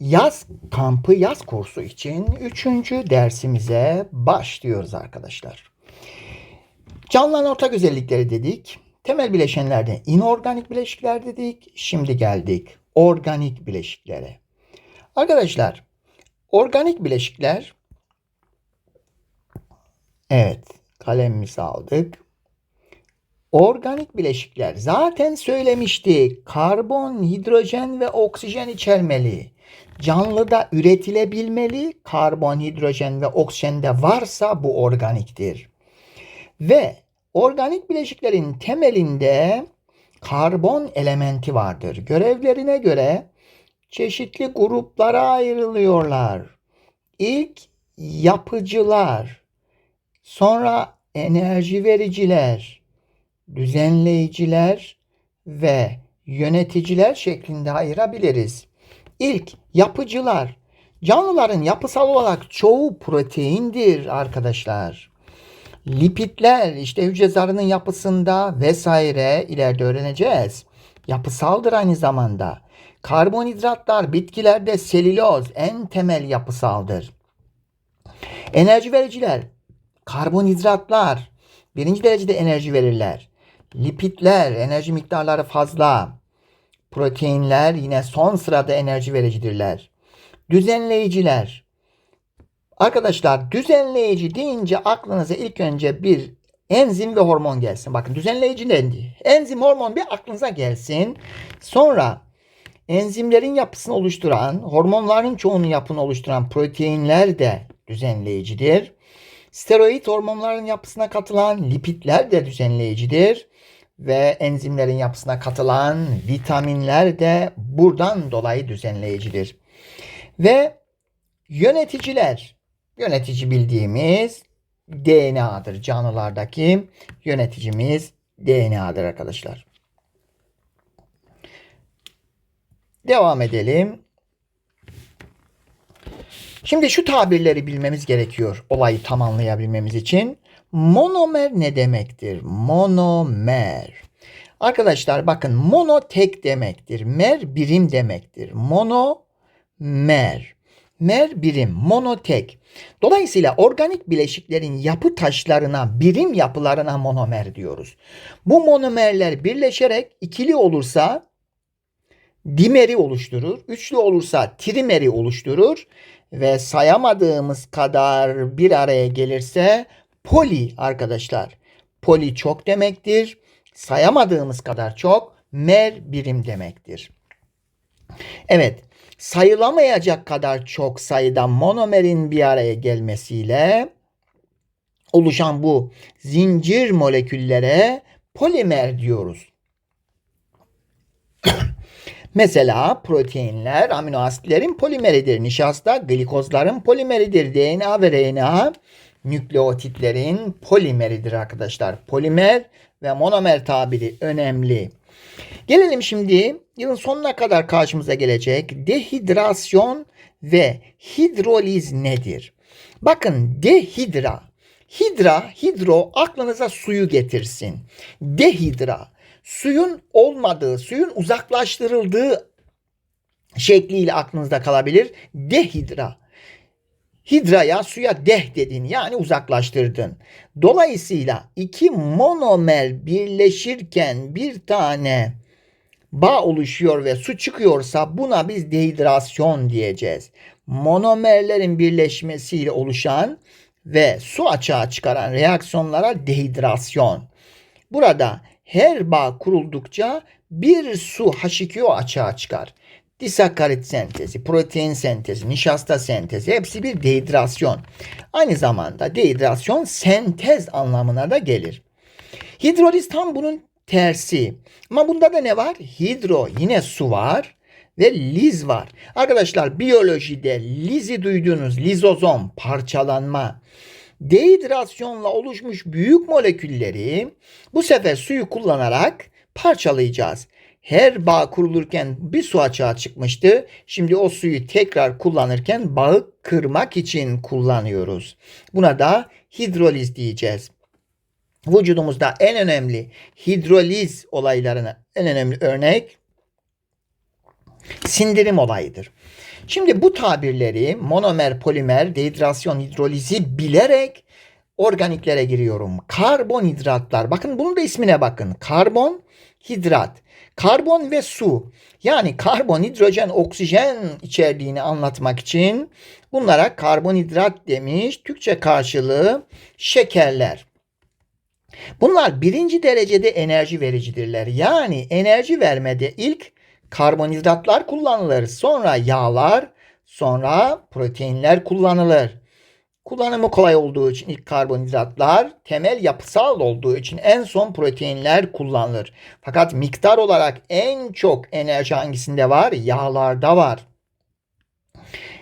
Yaz kampı yaz kursu için üçüncü dersimize başlıyoruz arkadaşlar. Canlıların ortak özellikleri dedik. Temel bileşenlerden inorganik bileşikler dedik. Şimdi geldik organik bileşiklere. Arkadaşlar organik bileşikler evet kalemimizi aldık. Organik bileşikler zaten söylemiştik. Karbon, hidrojen ve oksijen içermeli. Canlıda üretilebilmeli. Karbon, hidrojen ve oksijen de varsa bu organiktir. Ve organik bileşiklerin temelinde karbon elementi vardır. Görevlerine göre çeşitli gruplara ayrılıyorlar. İlk yapıcılar, sonra enerji vericiler, düzenleyiciler ve yöneticiler şeklinde ayırabiliriz. İlk yapıcılar. Canlıların yapısal olarak çoğu proteindir arkadaşlar. Lipidler işte hücre zarının yapısında vesaire ileride öğreneceğiz. Yapısaldır aynı zamanda. Karbonhidratlar bitkilerde selüloz en temel yapısaldır. Enerji vericiler karbonhidratlar birinci derecede enerji verirler. Lipidler enerji miktarları fazla. Proteinler yine son sırada enerji vericidirler. Düzenleyiciler. Arkadaşlar düzenleyici deyince aklınıza ilk önce bir enzim ve hormon gelsin. Bakın düzenleyici dendi. Enzim hormon bir aklınıza gelsin. Sonra enzimlerin yapısını oluşturan, hormonların çoğunun yapını oluşturan proteinler de düzenleyicidir. Steroid hormonların yapısına katılan lipidler de düzenleyicidir ve enzimlerin yapısına katılan vitaminler de buradan dolayı düzenleyicidir. Ve yöneticiler, yönetici bildiğimiz DNA'dır. Canlılardaki yöneticimiz DNA'dır arkadaşlar. Devam edelim. Şimdi şu tabirleri bilmemiz gerekiyor olayı tam anlayabilmemiz için. Monomer ne demektir? Monomer. Arkadaşlar bakın mono tek demektir. Mer birim demektir. Mono mer. Mer birim, mono tek. Dolayısıyla organik bileşiklerin yapı taşlarına, birim yapılarına monomer diyoruz. Bu monomerler birleşerek ikili olursa dimeri oluşturur. Üçlü olursa trimeri oluşturur ve sayamadığımız kadar bir araya gelirse poli arkadaşlar. Poli çok demektir. Sayamadığımız kadar çok mer birim demektir. Evet, sayılamayacak kadar çok sayıda monomerin bir araya gelmesiyle oluşan bu zincir moleküllere polimer diyoruz. Mesela proteinler amino asitlerin polimeridir. Nişasta glikozların polimeridir. DNA ve RNA nükleotitlerin polimeridir arkadaşlar. Polimer ve monomer tabiri önemli. Gelelim şimdi yılın sonuna kadar karşımıza gelecek dehidrasyon ve hidroliz nedir? Bakın dehidra, hidra, hidro aklınıza suyu getirsin. Dehidra, suyun olmadığı, suyun uzaklaştırıldığı şekliyle aklınızda kalabilir. Dehidra. Hidraya suya deh dedin yani uzaklaştırdın. Dolayısıyla iki monomer birleşirken bir tane bağ oluşuyor ve su çıkıyorsa buna biz dehidrasyon diyeceğiz. Monomerlerin birleşmesiyle oluşan ve su açığa çıkaran reaksiyonlara dehidrasyon. Burada her bağ kuruldukça bir su H2O açığa çıkar. Disakkarit sentezi, protein sentezi, nişasta sentezi hepsi bir dehidrasyon. Aynı zamanda dehidrasyon sentez anlamına da gelir. Hidroliz tam bunun tersi. Ama bunda da ne var? Hidro yine su var ve liz var. Arkadaşlar biyolojide lizi duyduğunuz lizozom parçalanma dehidrasyonla oluşmuş büyük molekülleri bu sefer suyu kullanarak parçalayacağız. Her bağ kurulurken bir su açığa çıkmıştı. Şimdi o suyu tekrar kullanırken bağı kırmak için kullanıyoruz. Buna da hidroliz diyeceğiz. Vücudumuzda en önemli hidroliz olaylarına en önemli örnek sindirim olayıdır. Şimdi bu tabirleri monomer, polimer, dehidrasyon, hidrolizi bilerek organiklere giriyorum. Karbonhidratlar. Bakın bunun da ismine bakın. Karbon, hidrat. Karbon ve su. Yani karbon, hidrojen, oksijen içerdiğini anlatmak için bunlara karbonhidrat demiş. Türkçe karşılığı şekerler. Bunlar birinci derecede enerji vericidirler. Yani enerji vermede ilk karbonhidratlar kullanılır. Sonra yağlar, sonra proteinler kullanılır. Kullanımı kolay olduğu için ilk karbonhidratlar, temel yapısal olduğu için en son proteinler kullanılır. Fakat miktar olarak en çok enerji hangisinde var? Yağlarda var.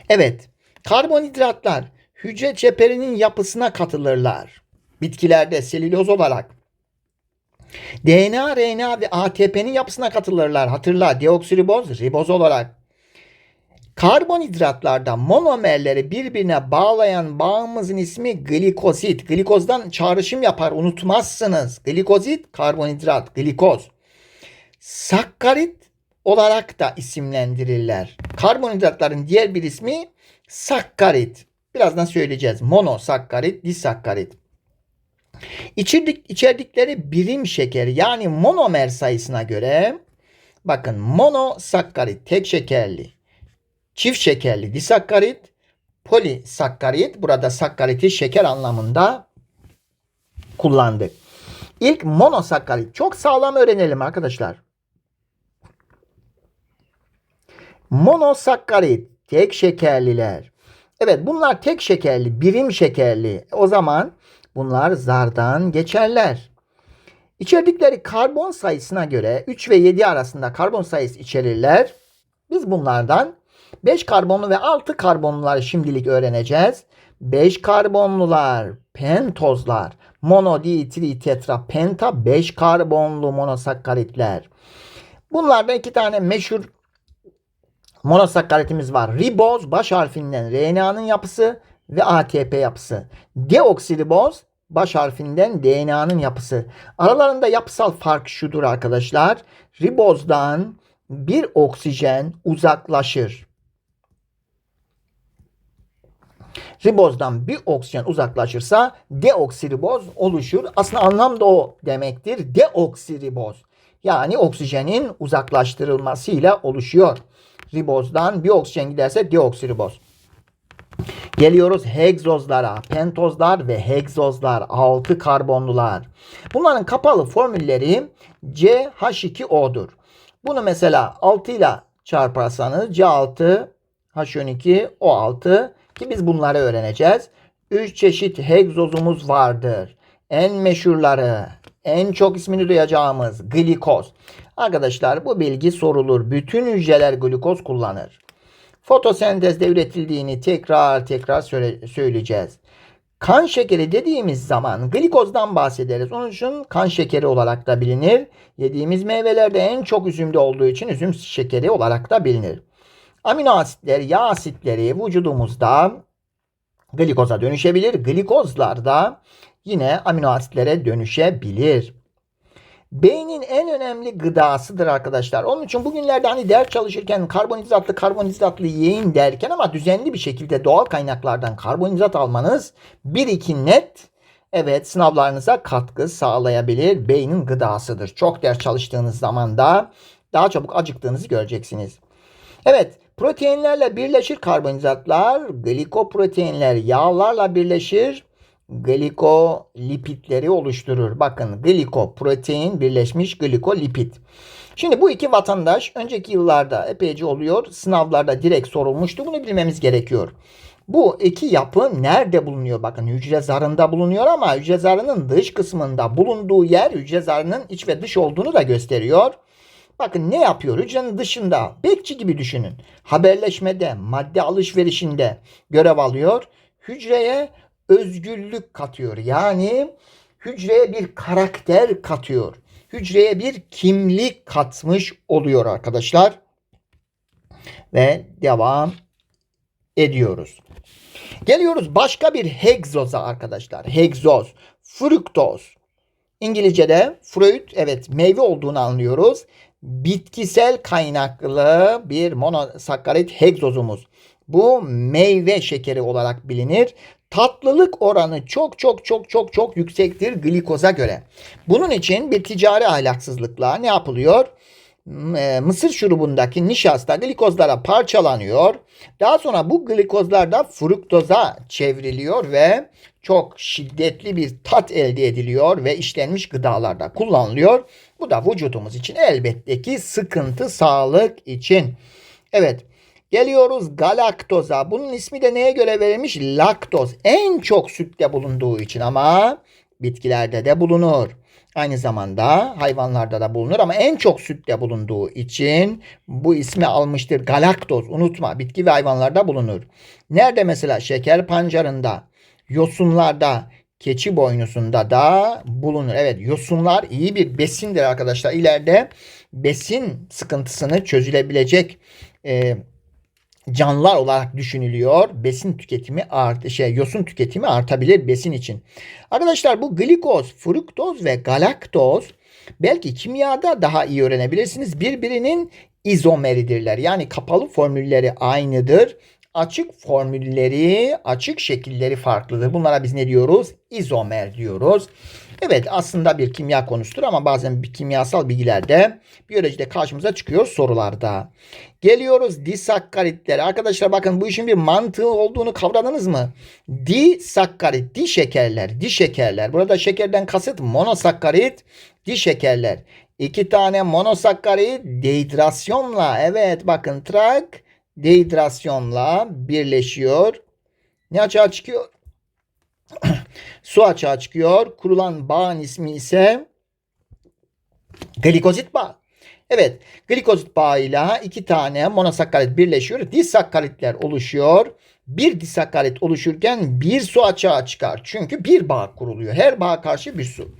Evet, karbonhidratlar hücre çeperinin yapısına katılırlar. Bitkilerde selüloz olarak. DNA, RNA ve ATP'nin yapısına katılırlar. Hatırla deoksiriboz, riboz olarak. Karbonhidratlarda monomerleri birbirine bağlayan bağımızın ismi glikozit. Glikozdan çağrışım yapar unutmazsınız. Glikozit karbonhidrat, glikoz. Sakkarit olarak da isimlendirirler. Karbonhidratların diğer bir ismi sakkarit. Birazdan söyleyeceğiz. Monosakkarit, disakkarit. İçirdik, içerdikleri birim şeker yani monomer sayısına göre bakın monosakkarit tek şekerli, çift şekerli disakkarit, polisakkarit burada sakkariti şeker anlamında kullandık. İlk monosakkarit çok sağlam öğrenelim arkadaşlar. Monosakkarit tek şekerliler. Evet bunlar tek şekerli, birim şekerli. O zaman bunlar zardan geçerler. İçerdikleri karbon sayısına göre 3 ve 7 arasında karbon sayısı içerirler. Biz bunlardan 5 karbonlu ve 6 karbonluları şimdilik öğreneceğiz. 5 karbonlular, pentozlar, mono, di, tri, tetra, penta 5 karbonlu monosakkaritler. Bunlardan iki tane meşhur monosakkaritimiz var. Riboz baş harfinden RNA'nın yapısı ve ATP yapısı. Deoksiriboz baş harfinden DNA'nın yapısı. Aralarında yapısal fark şudur arkadaşlar. Ribozdan bir oksijen uzaklaşır. Ribozdan bir oksijen uzaklaşırsa deoksiriboz oluşur. Aslında anlam da o demektir. Deoksiriboz. Yani oksijenin uzaklaştırılmasıyla oluşuyor. Ribozdan bir oksijen giderse deoksiriboz. Geliyoruz hegzozlara. Pentozlar ve hegzozlar. 6 karbonlular. Bunların kapalı formülleri CH2O'dur. Bunu mesela 6 ile çarparsanız C6 H12 O6 ki biz bunları öğreneceğiz. 3 çeşit hegzozumuz vardır. En meşhurları, en çok ismini duyacağımız glikoz. Arkadaşlar bu bilgi sorulur. Bütün hücreler glikoz kullanır. Fotosentezde üretildiğini tekrar tekrar söyle, söyleyeceğiz. Kan şekeri dediğimiz zaman glikozdan bahsederiz. Onun için kan şekeri olarak da bilinir. Yediğimiz meyvelerde en çok üzümde olduğu için üzüm şekeri olarak da bilinir. Amino asitler, yağ asitleri vücudumuzda glikoza dönüşebilir. Glikozlar da yine amino asitlere dönüşebilir. Beynin en önemli gıdasıdır arkadaşlar. Onun için bugünlerde hani ders çalışırken karbonhidratlı karbonhidratlı yiyin derken ama düzenli bir şekilde doğal kaynaklardan karbonhidrat almanız bir iki net evet sınavlarınıza katkı sağlayabilir. Beynin gıdasıdır. Çok ders çalıştığınız zaman da daha çabuk acıktığınızı göreceksiniz. Evet proteinlerle birleşir karbonhidratlar. Glikoproteinler yağlarla birleşir glikolipitleri oluşturur. Bakın glikoprotein birleşmiş glikolipid. Şimdi bu iki vatandaş önceki yıllarda epeyce oluyor. Sınavlarda direkt sorulmuştu. Bunu bilmemiz gerekiyor. Bu iki yapı nerede bulunuyor? Bakın hücre zarında bulunuyor ama hücre zarının dış kısmında bulunduğu yer hücre zarının iç ve dış olduğunu da gösteriyor. Bakın ne yapıyor? Hücrenin dışında bekçi gibi düşünün. Haberleşmede, madde alışverişinde görev alıyor. Hücreye özgürlük katıyor. Yani hücreye bir karakter katıyor. Hücreye bir kimlik katmış oluyor arkadaşlar. Ve devam ediyoruz. Geliyoruz başka bir hegzoza arkadaşlar. Hegzoz, fruktoz. İngilizce'de fruit evet meyve olduğunu anlıyoruz. Bitkisel kaynaklı bir monosakkarit hegzozumuz. Bu meyve şekeri olarak bilinir. Tatlılık oranı çok çok çok çok çok yüksektir glikoza göre. Bunun için bir ticari ahlaksızlıkla ne yapılıyor? E, Mısır şurubundaki nişasta glikozlara parçalanıyor. Daha sonra bu glikozlar da fruktoza çevriliyor ve çok şiddetli bir tat elde ediliyor ve işlenmiş gıdalarda kullanılıyor. Bu da vücudumuz için elbette ki sıkıntı sağlık için. Evet Geliyoruz galaktoza. Bunun ismi de neye göre verilmiş? Laktoz. En çok sütte bulunduğu için ama bitkilerde de bulunur. Aynı zamanda hayvanlarda da bulunur ama en çok sütte bulunduğu için bu ismi almıştır. Galaktoz. Unutma bitki ve hayvanlarda bulunur. Nerede mesela? Şeker pancarında, yosunlarda, keçi boynuzunda da bulunur. Evet yosunlar iyi bir besindir arkadaşlar. İleride besin sıkıntısını çözülebilecek e, canlılar olarak düşünülüyor. Besin tüketimi art şey yosun tüketimi artabilir besin için. Arkadaşlar bu glikoz, fruktoz ve galaktoz belki kimyada daha iyi öğrenebilirsiniz. Birbirinin izomeridirler. Yani kapalı formülleri aynıdır. Açık formülleri, açık şekilleri farklıdır. Bunlara biz ne diyoruz? İzomer diyoruz. Evet aslında bir kimya konusudur ama bazen bir kimyasal bilgilerde biyolojide karşımıza çıkıyor sorularda. Geliyoruz disakkaritlere. Arkadaşlar bakın bu işin bir mantığı olduğunu kavradınız mı? Disakkarit, di şekerler, di şekerler. Burada şekerden kasıt monosakkarit, di şekerler. İki tane monosakkarit dehidrasyonla evet bakın trak dehidrasyonla birleşiyor. Ne açığa çıkıyor? Su açığa çıkıyor. Kurulan bağın ismi ise glikozit bağı. Evet, glikozit bağıyla iki tane monosakkarit birleşiyor. Disakkaritler oluşuyor. Bir disakkarit oluşurken bir su açığa çıkar. Çünkü bir bağ kuruluyor. Her bağ karşı bir su.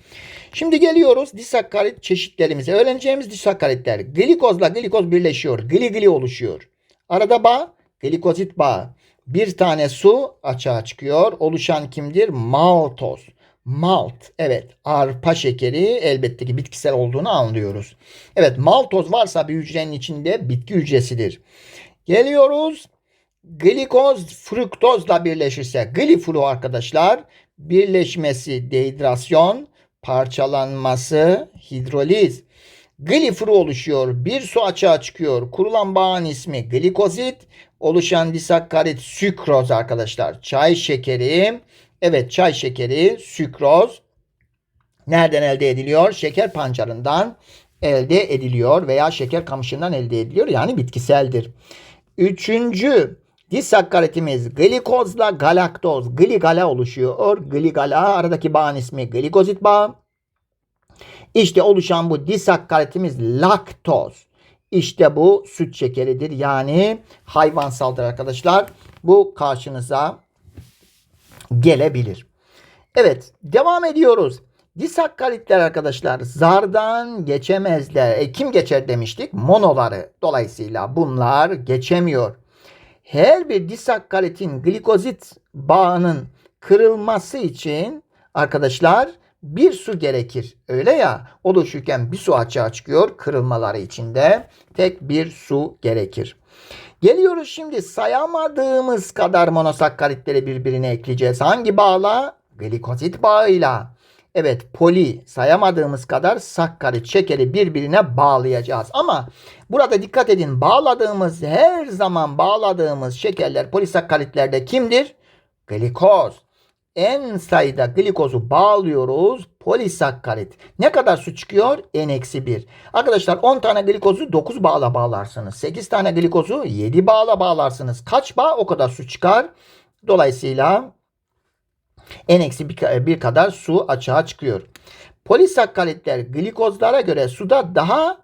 Şimdi geliyoruz disakkarit çeşitlerimize. Öğreneceğimiz disakkaritler. Glikozla glikoz birleşiyor. Gli-gli oluşuyor. Arada bağ, glikozit bağı. Bir tane su açığa çıkıyor. Oluşan kimdir? Maltoz. Malt. Evet. Arpa şekeri elbette ki bitkisel olduğunu anlıyoruz. Evet. Maltoz varsa bir hücrenin içinde bitki hücresidir. Geliyoruz. Glikoz fruktozla birleşirse gliflu arkadaşlar birleşmesi dehidrasyon, parçalanması hidroliz. Glifru oluşuyor. Bir su açığa çıkıyor. Kurulan bağın ismi glikozit. Oluşan disakkarit sükroz arkadaşlar. Çay şekeri. Evet çay şekeri sükroz. Nereden elde ediliyor? Şeker pancarından elde ediliyor veya şeker kamışından elde ediliyor. Yani bitkiseldir. Üçüncü disakkaritimiz glikozla galaktoz. Gligala oluşuyor. Gligala aradaki bağın ismi glikozit bağı. İşte oluşan bu disakkaritimiz laktoz. İşte bu süt şekeridir. Yani hayvansaldır arkadaşlar. Bu karşınıza gelebilir. Evet devam ediyoruz. Disakkaritler arkadaşlar zardan geçemezler. E, kim geçer demiştik? Monoları. Dolayısıyla bunlar geçemiyor. Her bir disakkaritin glikozit bağının kırılması için arkadaşlar bir su gerekir. Öyle ya oluşurken bir su açığa çıkıyor kırılmaları içinde tek bir su gerekir. Geliyoruz şimdi sayamadığımız kadar monosakkaritleri birbirine ekleyeceğiz. Hangi bağla? Glikozit bağıyla. Evet poli sayamadığımız kadar sakkarit şekeri birbirine bağlayacağız. Ama burada dikkat edin bağladığımız her zaman bağladığımız şekerler polisakkaritlerde kimdir? Glikoz en sayıda glikozu bağlıyoruz. Polisakkarit. Ne kadar su çıkıyor? N-1. Arkadaşlar 10 tane glikozu 9 bağla bağlarsınız. 8 tane glikozu 7 bağla bağlarsınız. Kaç bağ o kadar su çıkar. Dolayısıyla N-1 kadar su açığa çıkıyor. Polisakkaritler glikozlara göre suda daha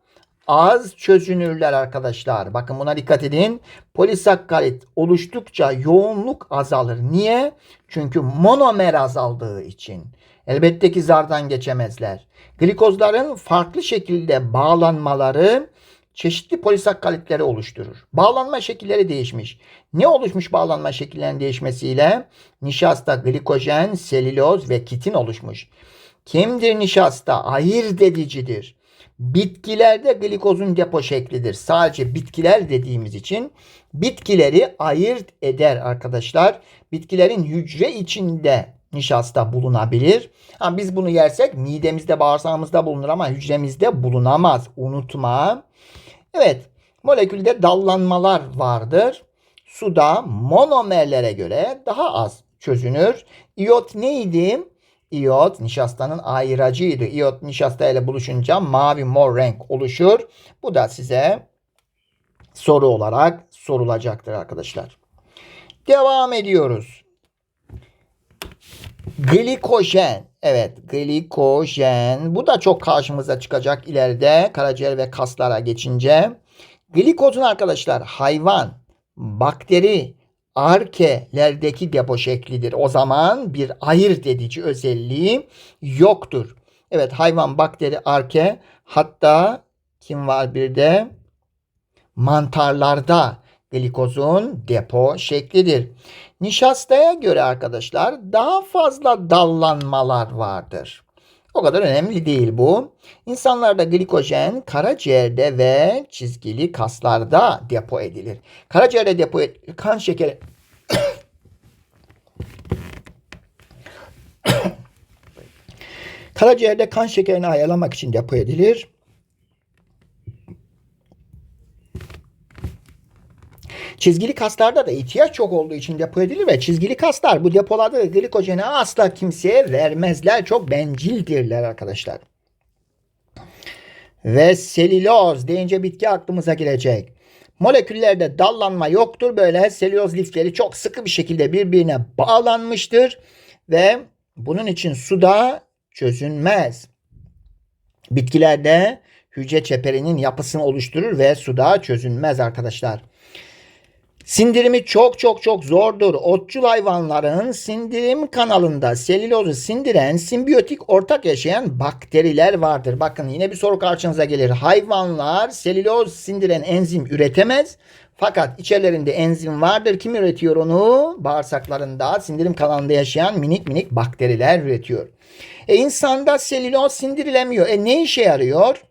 az çözünürler arkadaşlar. Bakın buna dikkat edin. Polisakkarit oluştukça yoğunluk azalır. Niye? Çünkü monomer azaldığı için. Elbette ki zardan geçemezler. Glikozların farklı şekilde bağlanmaları çeşitli polisakkalitleri oluşturur. Bağlanma şekilleri değişmiş. Ne oluşmuş bağlanma şekillerinin değişmesiyle? Nişasta, glikojen, selüloz ve kitin oluşmuş. Kimdir nişasta? Ayırt edicidir. Bitkilerde glikozun depo şeklidir. Sadece bitkiler dediğimiz için bitkileri ayırt eder arkadaşlar. Bitkilerin hücre içinde nişasta bulunabilir. Ha, biz bunu yersek midemizde bağırsağımızda bulunur ama hücremizde bulunamaz. Unutma. Evet molekülde dallanmalar vardır. Suda monomerlere göre daha az çözünür. İyot neydi? İyot nişastanın ayıracıydı. İyot nişasta ile buluşunca mavi mor renk oluşur. Bu da size soru olarak sorulacaktır arkadaşlar. Devam ediyoruz. Glikojen. Evet glikojen. Bu da çok karşımıza çıkacak ileride karaciğer ve kaslara geçince. Glikozun arkadaşlar hayvan, bakteri, arkelerdeki depo şeklidir. O zaman bir ayırt edici özelliği yoktur. Evet hayvan, bakteri, arke hatta kim var bir de mantarlarda glikozun depo şeklidir. Nişastaya göre arkadaşlar daha fazla dallanmalar vardır. O kadar önemli değil bu. İnsanlarda glikojen karaciğerde ve çizgili kaslarda depo edilir. Karaciğerde depo edilir. Kan şekeri Karaciğerde kan şekerini ayarlamak için depo edilir. Çizgili kaslarda da ihtiyaç çok olduğu için depo edilir ve çizgili kaslar bu depolarda da glikojeni asla kimseye vermezler. Çok bencildirler arkadaşlar. Ve selüloz deyince bitki aklımıza gelecek. Moleküllerde dallanma yoktur. Böyle selüloz lifleri çok sıkı bir şekilde birbirine bağlanmıştır. Ve bunun için suda çözünmez. Bitkilerde hücre çeperinin yapısını oluşturur ve suda çözünmez arkadaşlar. Sindirimi çok çok çok zordur. Otçul hayvanların sindirim kanalında selülozu sindiren simbiyotik ortak yaşayan bakteriler vardır. Bakın yine bir soru karşınıza gelir. Hayvanlar selüloz sindiren enzim üretemez. Fakat içerilerinde enzim vardır. Kim üretiyor onu? Bağırsaklarında, sindirim kanalında yaşayan minik minik bakteriler üretiyor. E insanda selüloz sindirilemiyor. E ne işe yarıyor?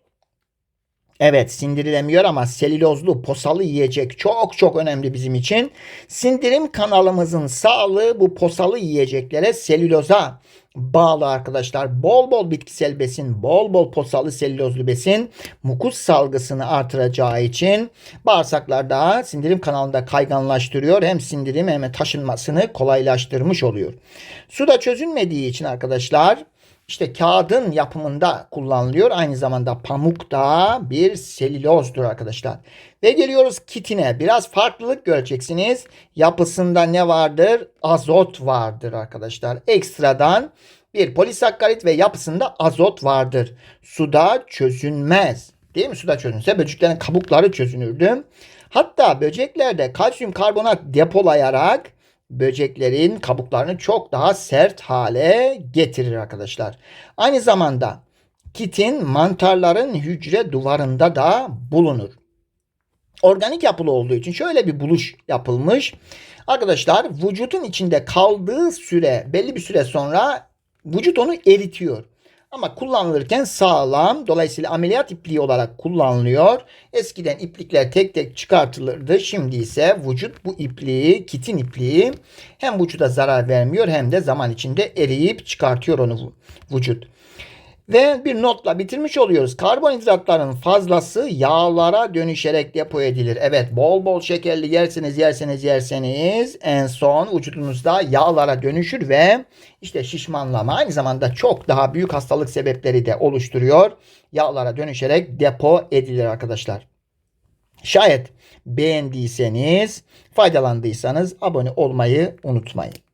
Evet sindirilemiyor ama selülozlu posalı yiyecek çok çok önemli bizim için. Sindirim kanalımızın sağlığı bu posalı yiyeceklere selüloza bağlı arkadaşlar. Bol bol bitkisel besin, bol bol posalı selülozlu besin mukus salgısını artıracağı için bağırsaklarda sindirim kanalında kayganlaştırıyor. Hem sindirim hem taşınmasını kolaylaştırmış oluyor. Suda çözünmediği için arkadaşlar işte kağıdın yapımında kullanılıyor. Aynı zamanda pamuk da bir selülozdur arkadaşlar. Ve geliyoruz kitine. Biraz farklılık göreceksiniz. Yapısında ne vardır? Azot vardır arkadaşlar. Ekstradan bir polisakkarit ve yapısında azot vardır. Suda çözünmez. Değil mi? Suda çözünse böceklerin kabukları çözünürdü. Hatta böceklerde kalsiyum karbonat depolayarak böceklerin kabuklarını çok daha sert hale getirir arkadaşlar. Aynı zamanda kitin mantarların hücre duvarında da bulunur. Organik yapılı olduğu için şöyle bir buluş yapılmış. Arkadaşlar vücutun içinde kaldığı süre belli bir süre sonra vücut onu eritiyor. Ama kullanılırken sağlam. Dolayısıyla ameliyat ipliği olarak kullanılıyor. Eskiden iplikler tek tek çıkartılırdı. Şimdi ise vücut bu ipliği, kitin ipliği hem vücuda zarar vermiyor hem de zaman içinde eriyip çıkartıyor onu vücut. Ve bir notla bitirmiş oluyoruz. Karbonhidratların fazlası yağlara dönüşerek depo edilir. Evet bol bol şekerli yerseniz yerseniz yerseniz en son vücudunuzda yağlara dönüşür ve işte şişmanlama aynı zamanda çok daha büyük hastalık sebepleri de oluşturuyor. Yağlara dönüşerek depo edilir arkadaşlar. Şayet beğendiyseniz, faydalandıysanız abone olmayı unutmayın.